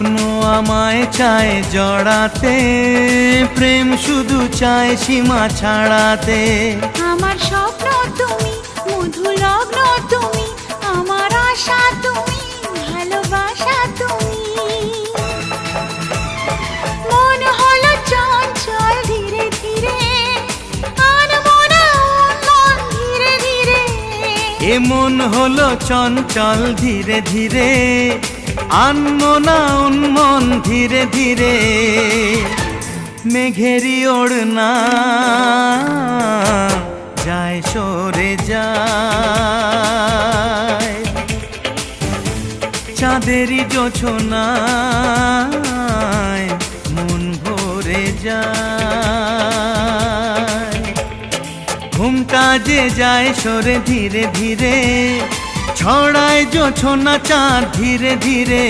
স্বপ্ন আমায় চায় জড়াতে প্রেম শুধু চায় সীমা ছাড়াতে। আমার স্বপ্ন তুমি মধু লগ্ন তুমি আমার আশা তুমি ভালোবাসা তুমি। মন হলো চঞ্চল ধীরে ধীরে মন ধীরে ধীরে। এ মন হলো চঞ্চল ধীরে ধীরে আনমনা উন্মন ধীরে ধীরে মেঘেরি ওড়না যায়, সরে যায়। চাঁদেরই জোছনায় মন ভরে যায়। ঘুমটা যে যায় সরে ধীরে ধীরে ছড়ায় না চাঁদ ধীরে ধীরে।